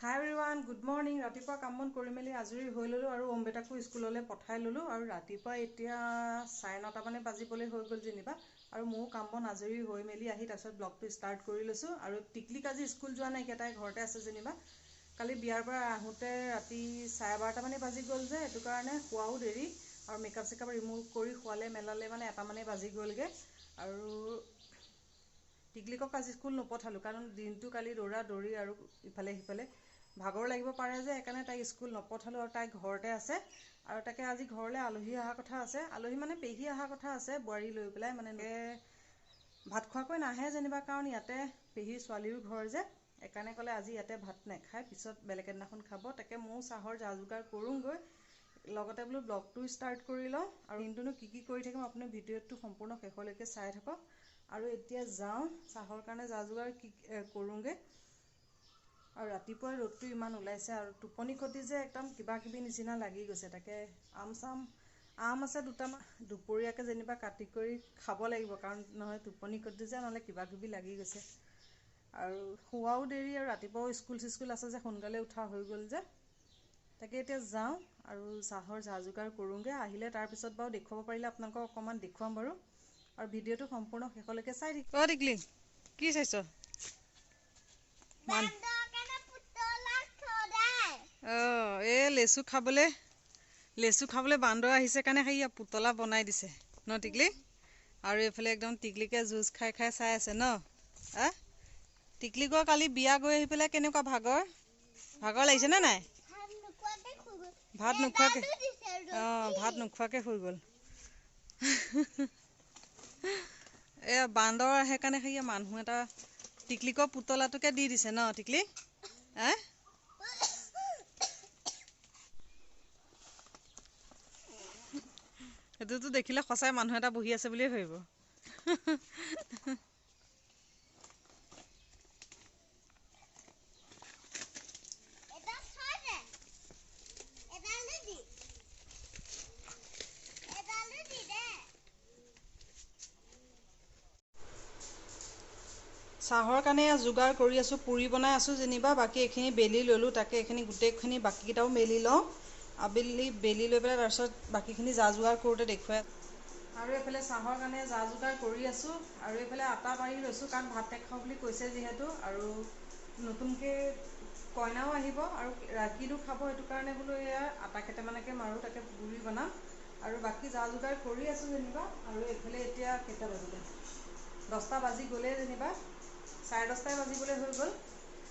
হাই everyone good morning ৰাতিপুৱা কাম বন কৰি মেলি আজৰি হৈ ল'লোঁ আৰু অম্বেটাকো স্কুললৈ পঠাই ল'লোঁ আৰু ৰাতিপুৱা এতিয়া চাৰে নটামানে বাজিবলৈ হৈ গ'ল যেনিবা। আৰু ময়ো কাম বন আজৰি হৈ মেলি আহি তাৰপিছত ব্লগটো ষ্টাৰ্ট কৰি লৈছোঁ। আৰু টিকলিক আজি স্কুল যোৱা নাই তাই ঘৰতে আছে যেনিবা। কালি বিয়াৰ পৰা আহোঁতে ৰাতি চাৰে বাৰটামানে বাজি গ'ল যে সেইটো কাৰণে শোৱাও দেৰি। আৰু মেকআপ চেকআপ ৰিমুভ কৰি শোৱালে মেলালে মানে এটামানে বাজি গ'লগৈ। আৰু টিকলিকক আজি স্কুল নপঠালোঁ কাৰণ দিনটো কালি দৌৰা দৌৰি আৰু ইফালে সিফালে ভাগৰ লাগিব পাৰে যে সেইকাৰণে তাইক স্কুল নপঠালোঁ আৰু তাই ঘৰতে আছে। আৰু তাকে আজি ঘৰলৈ আলহী অহা কথা আছে। আলহী মানে পেহী অহা কথা আছে বোৱাৰী লৈ পেলাই মানে ভাত খোৱাকৈ নাহে যেনিবা কাৰণ ইয়াতে পেহীৰ ছোৱালীৰো ঘৰ যে সেইকাৰণে ক'লে আজি ইয়াতে ভাত নাখায় পিছত বেলেগ এদিনাখন খাব। তাকে ময়ো চাহৰ যা যোগাৰ কৰোঁগৈ। লগতে বোলো ব্লগটো ষ্টাৰ্ট কৰি লওঁ। আৰু দিনটোনো কি কি কৰি থাকিম আপুনি ভিডিঅ'টো সম্পূৰ্ণ শেষলৈকে চাই থাকক। আৰু এতিয়া যাওঁ চাহৰ কাৰণে যা যোগাৰ কি কৰোঁগৈ। আৰু ৰাতিপুৱা ৰ'দটো ইমান ওলাইছে আৰু টোপনি খতি যে একদম কিবা কিবি নিচিনা লাগি গৈছে। তাকে আম চাম আম আছে দুটামান দুপৰীয়াকৈ যেনিবা কাটি কৰি খাব লাগিব। কাৰণ নহয় টোপনি খতি যে নহ'লে কিবা কিবি লাগি গৈছে। আৰু শোৱাও দেৰি আৰু ৰাতিপুৱাও স্কুল চিস্কুল আছে যে সোনকালে উঠা হৈ গ'ল যে। তাকে এতিয়া যাওঁ আৰু চাহৰ যা যোগাৰ কৰোঁগৈ। আহিলে তাৰপিছত বাৰু দেখুৱাব পাৰিলে আপোনালোকক অকণমান দেখুৱাম বাৰু। আৰু ভিডিঅ'টো সম্পূৰ্ণ শেষলৈকে চাই থাকিব অ' টিকলি কি চাইছ? অঁ এই লেচু খাবলৈ লেচু খাবলৈ বান্দৰ আহিছে কাৰণে সেই পুতলা বনাই দিছে। ন টিকলি? আৰু এইফালে একদম টিকলিকে যুঁজ খাই খাই চাই আছে ন? আ টিকলিকৰ কালি বিয়া গৈ আহি পেলাই কেনেকুৱা ভাগৰ? ভাগৰ লাগিছেনে নাই? ভাত নোখোৱাকৈ অঁ ভাত নোখোৱাকৈ শুই গ'ল। এয়া বান্দৰ আহে কাৰণে সেই মানুহ এটা টিকলিকৰ পুতলাটোকে দি দিছে ন টিকলি? হে? সেইটোতো দেখিলে সঁচাই মানুহ এটা বহি আছে বুলিয়ে ভাবিব। চাহৰ কাৰণে যোগাৰ কৰি আছোঁ পুৰি বনাই আছোঁ যেনিবা বাকী এইখিনি বেলি ল'লোঁ তাকে এইখিনি গোটেইখিনি বাকীকেইটাও মেলি লওঁ। আবেলি বেলি লৈ পেলাই তাৰপিছত বাকীখিনি যা যোগাৰ কৰোঁতে দেখুৱাই। আৰু এইফালে চাহৰ কাৰণে যা যোগাৰ কৰি আছোঁ আৰু এইফালে আটা মাৰি লৈছোঁ কাৰণ ভাত নাখাওঁ বুলি কৈছে যিহেতু আৰু নতুনকৈ কইনাও আহিব আৰু ৰাতিটো খাব সেইটো কাৰণে বোলো এয়া আটা কেইটামানকে মাৰোঁ তাকে পুৰি বনাম। আৰু বাকী যা যোগাৰ কৰি আছোঁ যেনিবা আৰু এইফালে এতিয়া কেইটা বাজিলে? দহটা বাজি গ'লেই যেনিবা। চাৰে দহটাই বাজিবলৈ হৈ গ'ল।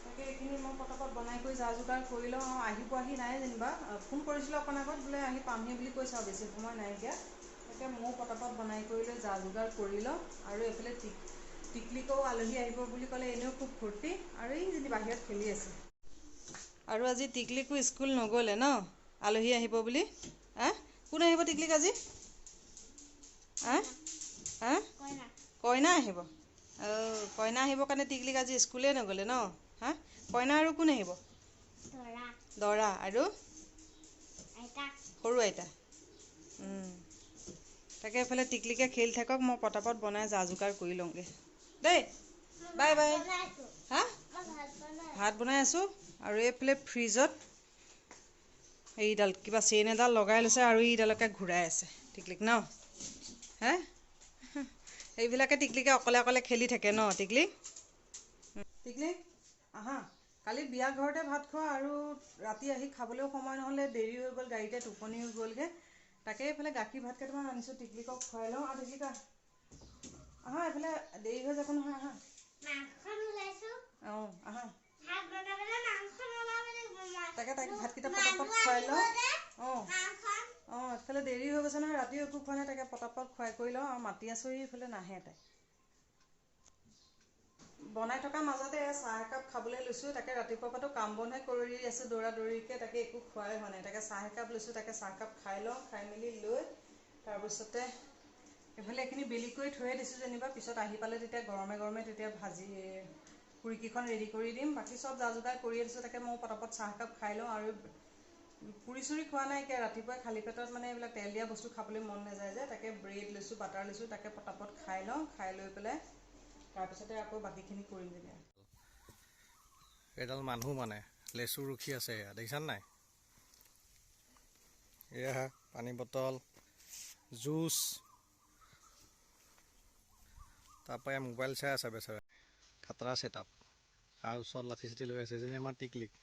তাকে এইখিনি মই পটাপট বনাই কৰি যা যোগাৰ কৰি লওঁ। আহি পোৱাহি নাই যেনিবা। ফোন কৰিছিলোঁ অকণ আগত বোলে আহি পামহি বুলি কৈছে আৰু বেছি সময় নাই এতিয়া। তাকে ময়ো পটাপট বনাই কৰি লৈ যা যোগাৰ কৰি লওঁ। আৰু এইফালে টিক টিকলিকো আলহী আহিব বুলি ক'লে এনেও খুব ফূৰ্তি। আৰু এই যদি বাহিৰত খেলি আছে। আৰু আজি টিকলিকো স্কুল নগ'লে ন? আলহী আহিব বুলি? হা? কোন আহিব টিকলিক আজি? হা? হা? কইনা আহিব। অঁ কইনা আহিবৰ কাৰণে টিকলিক আজি স্কুলেই নগ'লে ন? হা? কইনা আৰু কোন আহিব? দৰা। আৰু? সৰু আইতা। তাকে এইফালে টিকলিকে খেলি থাকক মই পটাপট বনাই যা যোগাৰ কৰি লওঁগৈ। দেই বাই বাই। হা? ভাত বনাই আছোঁ। আৰু এইফালে ফ্ৰিজত এইডাল কিবা চেইন এডাল লগাই লৈছে আৰু এইডালকে ঘূৰাই আছে টিকলিক ন? হে? এইবিলাকে টিকলিকে অকলে অকলে খেলি থাকে ন টিকলি? টিকলি আহা কালি বিয়া ঘৰতে ভাত খোৱা আৰু ৰাতি আহি খাবলৈও সময় নহ'লে দেৰি হৈ গ'ল গাড়ীতে টোপনি হৈ গ'লগৈ। তাকে এইফালে গাখীৰ ভাত কেইটামান আনিছোঁ টিকলিকক খুৱাই লওঁ। আৰু টিকলিকা আহা এইফালে দেৰি হৈ যাব নহয় আহা। অঁ আহা। তাকে তাইক ভাতকেইটা পটাপট খুৱাই লওঁ। অঁ। অঁ এইফালে দেৰি হৈ গৈছে নহয় ৰাতিও একো খোৱা নাই তাকে পটাপট খুৱাই কৰি লওঁ আৰু মাতি আছোঁ এইফালে নাহে তাই। বনাই থকাৰ মাজতে চাহ একাপ খাবলৈ লৈছোঁ তাকে ৰাতিপুৱাৰ পৰাতো কাম বনহে কৰি আছোঁ দৌৰা দৌৰিকৈ তাকে একো খোৱাই হোৱা নাই। তাকে চাহ একাপ লৈছোঁ তাকে চাহকাপ খাই লওঁ খাই মেলি লৈ তাৰপিছতে এইফালে এইখিনি বেলি কৰি থৈয়ে দিছোঁ যেনিবা পিছত আহি পালে তেতিয়া গৰমে গৰমে তেতিয়া ভাজি পুৰিকেইখন ৰেডি কৰি দিম। বাকী চব যা যোগাৰ কৰিয়ে দিছোঁ তাকে মই পটাপট চাহকাপ খাই লওঁ আৰু পুৰি চুৰি খোৱা নাই এতিয়া ৰাতিপুৱাই খালী পেটত মানে এইবিলাক তেল দিয়া বস্তু খাবলৈ মন নাযায় যে তাকে ব্ৰেড লৈছোঁ বাটাৰ লৈছোঁ তাকে পটাপট খাই লওঁ খাই লৈ পেলাই তাৰপিছতে আকৌ বাকীখিনি কৰিম যেতিয়া এডাল মানুহ মানে লেচু ৰখি আছে এয়া দেখিছানে নাই? এয়া পানী বটল জুচ তাৰপৰা এয়া মোবাইল চাই আছে বেচেৰা। খাতৰা ছেট আপ আৰু ওচৰত লাঠি চাঠি লৈ আছে যেনে আমাৰ টিকলিক।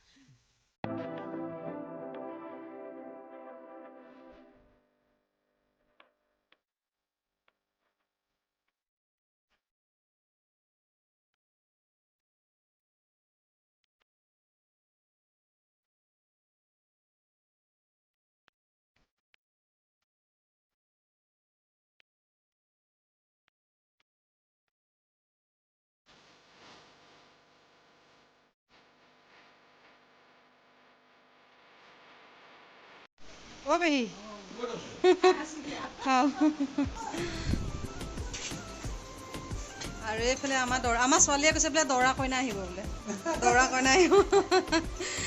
অ' পেহী খাওঁ আৰু এইফালে আমাৰ দৰা আমাৰ ছোৱালীয়ে কৈছে বোলে দৰা কইনা আহিব বোলে। দৰা কইনা আহিব।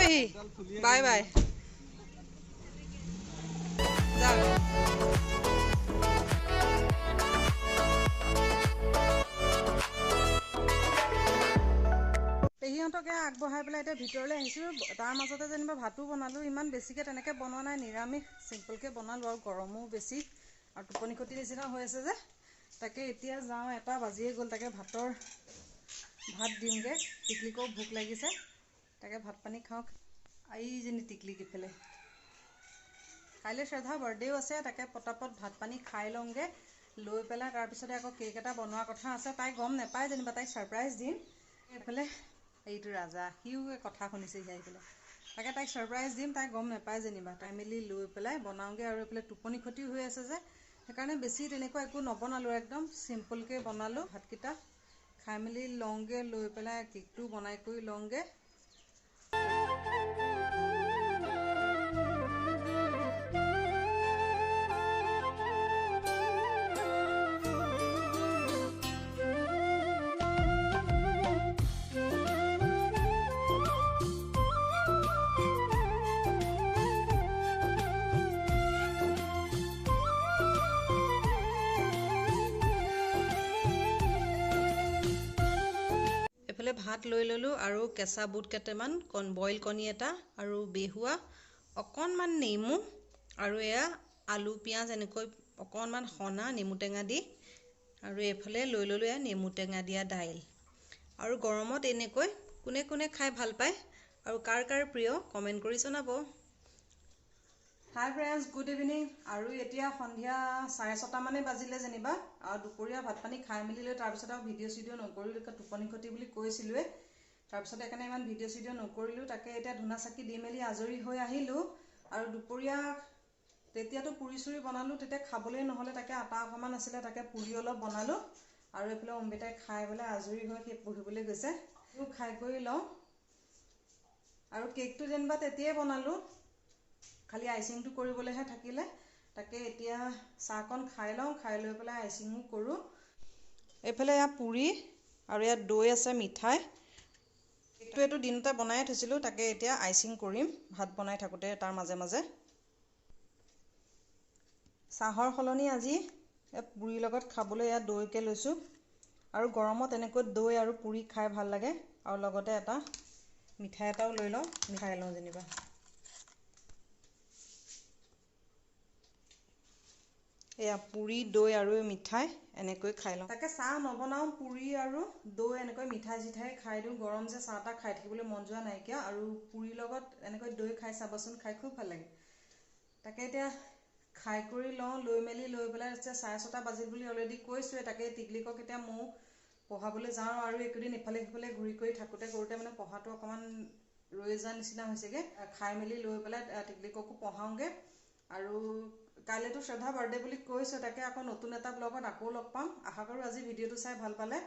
পেহী বাই বাই পেহীহঁতকে আগবঢ়াই পেলাই এতিয়া ভিতৰলৈ আহিছোঁ। তাৰ মাজতে যেনিবা ভাতো বনালোঁ ইমান বেছিকৈ তেনেকৈ বনোৱা নাই নিৰামিষ চিম্পলকৈ বনালোঁ আৰু গৰমো বেছি। আৰু টোপনি ক্ষতি নিচিনা হৈ আছে যে। তাকে এতিয়া যাওঁ এটা বাজিয়ে গ'ল তাকে ভাতৰ ভাত দিওঁগৈ। টিকলিকো ভোক লাগিছে। তাকে ভাত পানী খাওঁ এইজনী টিকলিক ইফালে কাইলৈ শ্ৰদ্ধা বাৰ্থডেও আছে তাকে পটাপট ভাত পানী খাই লওঁগৈ। লৈ পেলাই তাৰপিছতে আকৌ কেক এটা বনোৱাৰ কথা আছে তাই গম নাপায় যেনিবা তাইক ছাৰপ্ৰাইজ দিম। এইফালে এইটো ৰাজা সিও কথা শুনিছেহি আহি পেলাই তাকে তাইক ছাৰপ্ৰাইজ দিম তাই গম নাপায় যেনিবা। তাই মেলি লৈ পেলাই বনাওঁগৈ আৰু এইফালে টোপনি ক্ষতি হৈ আছে যে। সেইকাৰণে বেছি তেনেকুৱা একো নবনালোঁ একদম চিম্পলকৈ বনালোঁ ভাতকেইটা। খাই মেলি লওঁগৈ লৈ পেলাই কেকটো বনাই কৰি লওঁগৈ। ভাত লৈ ল'লোঁ আৰু কেঁচা বুট কেইটামান কণ বইল কণী এটা আৰু বেহুৱা অকণমান নেমু আৰু এয়া আলু পিঁয়াজ এনেকৈ অকণমান সনা নেমু টেঙা দি আৰু এইফালে লৈ ল'লোঁ এয়া নেমু টেঙা দিয়া দাইল। আৰু গৰমত এনেকৈ কোনে কোনে খাই ভাল পায় আৰু কাৰ কাৰ প্ৰিয় কমেণ্ট কৰি জনাব। হাই ফ্ৰেণ্ডছ গুড ইভিনিং আৰু এতিয়া সন্ধিয়া চাৰে ছটামানেই বাজিলে যেনিবা। আৰু দুপৰীয়া ভাত পানী খাই মেলি লৈ তাৰপিছত আৰু ভিডিঅ' চিডিঅ' নকৰিলোঁ টোপনি ক্ষতি বুলি কৈছিলোঁৱে। তাৰপিছত সেইকাৰণে ইমান ভিডিঅ' চিডিঅ' নকৰিলোঁ তাকে এতিয়া ধূনা চাকি দি মেলি আজৰি হৈ আহিলোঁ। আৰু দুপৰীয়া তেতিয়াতো পুৰি চুৰি বনালোঁ তেতিয়া খাবলৈ নহ'লে তাকে আটা অকণমান আছিলে তাকে পুৰি অলপ বনালোঁ। আৰু এইফালে অম্বিতাই খাই পেলাই আজৰি হৈ সেই পঢ়িবলৈ গৈছে। সেইবোৰ খাই কৰি লওঁ। আৰু কেকটো যেনিবা তেতিয়াই বনালোঁ। খালি আইচিংটো কৰিবলৈহে থাকিলে তাকে এতিয়া চাহকণ খাই লওঁ খাই লৈ পেলাই আইচিঙো কৰোঁ। এইফালে এয়া পুৰি আৰু ইয়াত দৈ আছে মিঠাই। কেকটো এইটো দিনতে বনাই থৈছিলোঁ তাকে এতিয়া আইচিং কৰিম ভাত বনাই থাকোঁতে তাৰ মাজে মাজে। চাহৰ সলনি আজি পুৰিৰ লগত খাবলৈ এয়া দৈকে লৈছোঁ। আৰু গৰমত এনেকৈ দৈ আৰু পুৰি খাই ভাল লাগে। আৰু লগতে এটা মিঠাই এটাও লৈ লওঁ মিঠাই লওঁ যেনিবা। এয়া পুৰি দৈ আৰু মিঠাই এনেকৈ খাই লওঁ। তাকে চাহ নবনাওঁ পুৰি আৰু দৈ এনেকৈ মিঠাই চিঠাই খাই দিওঁ। গৰম যে চাহ তাহ খাই থাকিবলৈ মন যোৱা নাইকিয়া। আৰু পুৰিৰ লগত এনেকৈ দৈ খাই চাবচোন খাই খুব ভাল লাগে। তাকে এতিয়া খাই কৰি লওঁ লৈ মেলি লৈ পেলাই যে চাৰে ছটা বাজিল বুলি অলৰেডি কৈছোঁৱে। তাকে টিকলিকক এতিয়া ময়ো পঢ়াবলৈ যাওঁ আৰু এইকেইদিন ইফালে সিফালে ঘূৰি কৰি থাকোঁতে কৰোঁতে মানে পঢ়াটো অকণমান ৰৈ যোৱা নিচিনা হৈছেগৈ। খাই মেলি লৈ পেলাই টিকলিককো পঢ়াওঁগৈ। আৰু কাইলৈতো শ্ৰদ্ধা বাৰ্থডে বুলি কৈছোঁ তাকে আকৌ নতুন এটা ব্লগত আকৌ লগ পাম। আশা কৰোঁ আজি ভিডিঅ'টো চাই ভাল পালে।